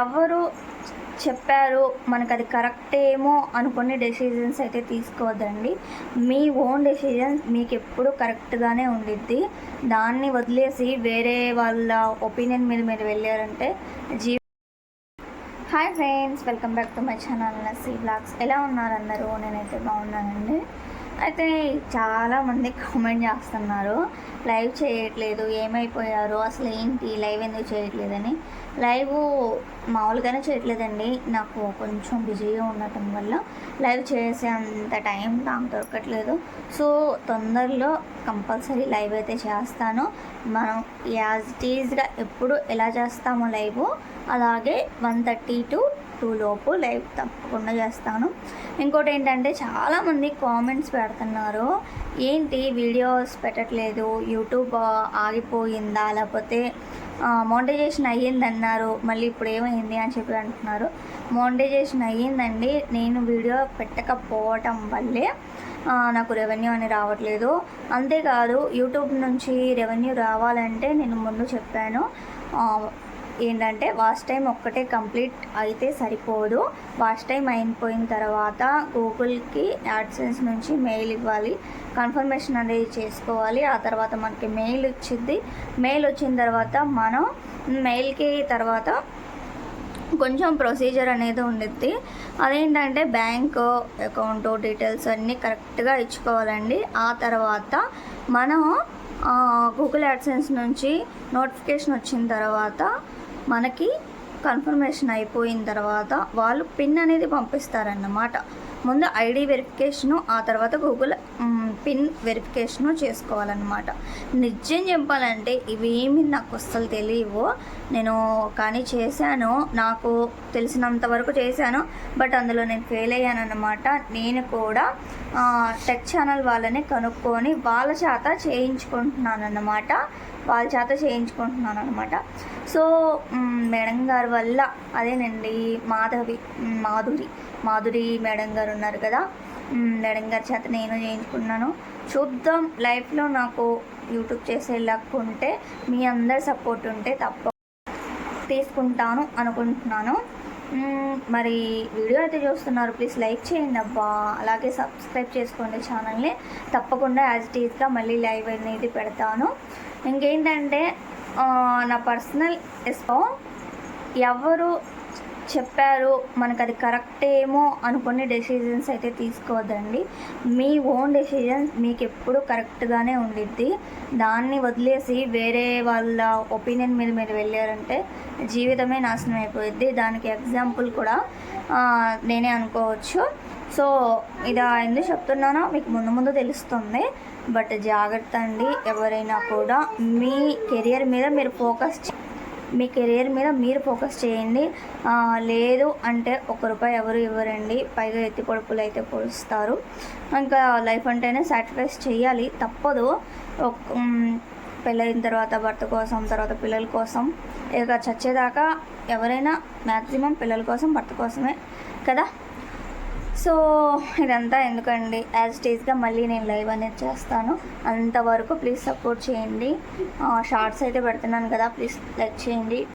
ఎవరు చెప్పారు మనకు అది కరెక్ట్ ఏమో అనుకునే డెసిజన్స్ అయితే తీసుకోవద్దండి. మీ ఓన్ డెసిజన్ మీకు ఎప్పుడు కరెక్ట్గానే ఉండిద్ది. దాన్ని వదిలేసి వేరే వాళ్ళ ఒపీనియన్ మీద మీరు వెళ్ళారంటే G hi friends welcome back to my channel Nasi blogs ఎలా ఉన్నారు అందరూ? నేనైతే బాగున్నానండి. అయితే చాలామంది కామెంట్ చేస్తున్నారు. లైవ్ చేయట్లేదు ఏమైపోయారు? అసలు ఏంటి? లైవ్ ఎందుకు చేయట్లేదని? లైవ్ మామూలుగానే చేయట్లేదండి. నాకు కొంచెం బిజీగా ఉండటం వల్ల లైవ్ చేసే అంత టైం నాకు దొరకట్లేదు. సో తొందరలో కంపల్సరీ లైవ్ అయితే చేస్తాను. మనం యాజ్ ఇట్ ఈజ్గా ఎప్పుడు ఎలా చేస్తామో లైవ్ అలాగే వన్ థర్టీ టు టూ లోపు లైవ్ తప్పకుండా చేస్తాను. ఇంకోటి ఏంటంటే చాలామంది కామెంట్స్ పెడుతున్నారు ఏంటి వీడియోస్ పెట్టట్లేదు యూట్యూబ్ ఆగిపోయిందా? లేకపోతే మోనిటైజేషన్ అయ్యిందన్నారు మళ్ళీ ఇప్పుడు ఏమైంది? అని చెప్పి అంటున్నారు. మోనిటైజేషన్ అయ్యిందండి నేను వీడియో పెట్టకపోవటం వల్లే నాకు రెవెన్యూ అని రావట్లేదు. అంతేకాదు యూట్యూబ్ నుంచి రెవెన్యూ రావాలంటే నేను ముందు చెప్పాను ఏంటంటే వాష్ టైం ఒక్కటే కంప్లీట్ అయితే సరిపోదు. వాష్ టైం అయిపోయిన తర్వాత గూగుల్కి యాడ్సెన్స్ నుంచి మెయిల్ ఇవ్వాలి. కన్ఫర్మేషన్ అనేది చేసుకోవాలి. ఆ తర్వాత మనకి మెయిల్ వచ్చింది మెయిల్ వచ్చిన తర్వాత మనం మెయిల్కి తర్వాత కొంచెం ప్రొసీజర్ అనేది ఉండిద్ది. అదేంటంటే బ్యాంక్ అకౌంట్ డీటెయిల్స్ అన్నీ కరెక్ట్గా ఇచ్చుకోవాలండి. ఆ తర్వాత మనం గూగుల్ యాడ్సెన్స్ నుంచి నోటిఫికేషన్ వచ్చిన తర్వాత మనకి కన్ఫర్మేషన్ అయిపోయిన తర్వాత వాళ్ళు పిన్ అనేది పంపిస్తారన్నమాట. ముందు ఐడి వెరిఫికేషను ఆ తర్వాత గూగుల్ పిన్ వెరిఫికేషను చేసుకోవాలన్నమాట. నిజం చెప్పాలంటే ఇవేమి నాకు అస్సలు తెలియవు. నేను కానీ చేశాను నాకు తెలిసినంత వరకు చేశాను బట్ అందులో నేను ఫెయిల్ అయ్యానన్నమాట. నేను కూడా టెక్ ఛానల్ వాళ్ళని కనుక్కొని వాళ్ళ చేత చేయించుకుంటున్నాను అన్నమాట వాళ్ళ చేత చేయించుకుంటున్నాను అనమాట సో మేడం గారి వల్ల అదేనండి మాధవి మాధురి మాధురి మేడం గారు ఉన్నారు కదా. మేడం గారి చేత నేను చేయించుకున్నాను. చూద్దాం లైఫ్లో నాకు యూట్యూబ్ చేసే లక్ ఉంటే మీ అందరి సపోర్ట్ ఉంటే తప్ప తీసుకుంటాను అనుకుంటున్నాను. మరి వీడియో అయితే చూస్తున్నారు. ప్లీజ్ లైక్ చేయండి అబ్బా. అలాగే సబ్స్క్రైబ్ చేసుకోండి ఛానల్ని. తప్పకుండా యాజ్ ఇట్ మళ్ళీ లైవ్ అనేది పెడతాను. ఇంకేంటంటే నా పర్సనల్ ఇష్టం ఎవరు చెప్పారు. మనకు అది కరెక్ట్ ఏమో అనుకునే డెసిజన్స్ అయితే తీసుకోవద్దండి. మీ ఓన్ డెసిజన్స్ మీకు ఎప్పుడు కరెక్ట్గానే ఉండిద్ది. దాన్ని వదిలేసి వేరే వాళ్ళ ఒపీనియన్ మీద మీరు వెళ్ళారంటే జీవితమే నాశనం అయిపోయిద్ది. దానికి ఎగ్జాంపుల్ కూడా నేనే అనుకోవచ్చు. సో ఇది ఎందుకు చెప్తున్నానో మీకు ముందు ముందు తెలుస్తుంది. బట్ జాగ్రత్త అండి ఎవరైనా కూడా మీ కెరియర్ మీద మీరు ఫోకస్ మీ కెరియర్ మీద మీరు ఫోకస్ చేయండి. లేదు అంటే ఒక రూపాయి ఎవరు ఇవ్వరండి. పైగా ఎత్తి పొడుపులు అయితే పొడుస్తారు. ఇంకా లైఫ్ అంటేనే సాక్రిఫైస్ చేయాలి. తప్పదు. ఒక- పెళ్ళైన తర్వాత భర్త కోసం తర్వాత పిల్లల కోసం. ఇక చచ్చేదాకా ఎవరైనా మ్యాక్సిమం పిల్లల కోసం భర్త కోసమే కదా? సో ఇదంతా ఎందుకండి? యాజ్ స్టేజ్గా మళ్ళీ నేను లైవ్ అనేది చేస్తాను. అంతవరకు ప్లీజ్ సపోర్ట్ చేయండి. షార్ట్స్ అయితే పెడుతున్నాను కదా ప్లీజ్ లైక్ చేయండి.